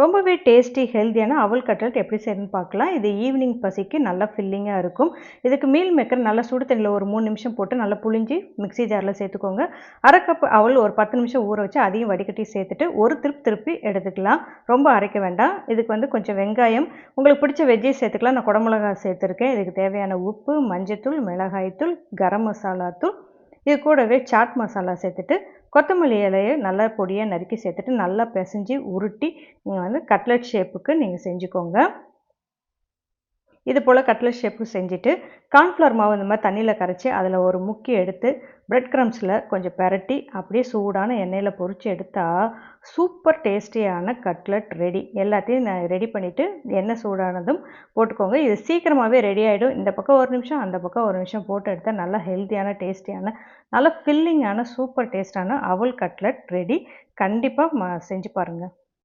ரொம்பவே டேஸ்டி ஹெல்த்தியான அவல் கட்லட் எப்படி செய்யணும்னு பார்க்கலாம். இது ஈவினிங் பசிக்கு நல்லா ஃபில்லிங்காக இருக்கும். இதுக்கு மீல் மேக்கர் நல்லா சுடு தண்ணியில் ஒரு மூணு நிமிஷம் போட்டு நல்லா புழிஞ்சு மிக்ஸி ஜாரில் சேர்த்துக்கோங்க. அரை கப் அவல் ஒரு பத்து நிமிஷம் ஊற வச்சு அதையும் வடிகட்டி சேர்த்துட்டு ஒரு திருப்பி திருப்பி எடுத்துக்கலாம். ரொம்ப அரைக்க வேண்டாம். இதுக்கு வந்து கொஞ்சம் வெங்காயம். உங்களுக்கு பிடிச்ச வெஜ்ஜி சேர்த்துக்கலாம். நான் குடமிளகா சேர்த்துருக்கேன். இதுக்கு தேவையான உப்பு மஞ்சத்தூள் மிளகாய்த்தூள் கரம் மசாலா தூள் இது கூடவே சாட் மசாலா சேர்த்துட்டு கொத்தமல்லி இலையை நல்லா பொடியாக நறுக்கி சேர்த்துட்டு நல்லா பிசைஞ்சி உருட்டி நீங்கள் வந்து கட்லட் ஷேப்புக்கு நீங்கள் செஞ்சுக்கோங்க. இது போல் கட்லட் ஷேப்பு செஞ்சுட்டு கார்ன்ஃப்ளவர் மாவு இந்த மாதிரி தண்ணியில் கரைச்சி அதில் ஒரு முக்கி எடுத்து பிரெட் க்ரம்ஸில் கொஞ்சம் பெரட்டி அப்படியே சூடான எண்ணெயில் பொரித்து எடுத்தால் சூப்பர் டேஸ்டியான கட்லட் ரெடி எல்லாத்தையும் நான் ரெடி பண்ணிவிட்டு எண்ணெய் சூடானதும் போட்டுக்கோங்க. இது சீக்கிரமாகவே ரெடி ஆகிடும் இந்த பக்கம் ஒரு நிமிஷம் அந்த பக்கம் ஒரு நிமிஷம் போட்டு எடுத்தால் நல்லா ஹெல்த்தியான டேஸ்டியான நல்ல ஃபில்லிங்கான சூப்பர் டேஸ்டான அவல் கட்லட் ரெடி கண்டிப்பாக செஞ்சு பாருங்கள்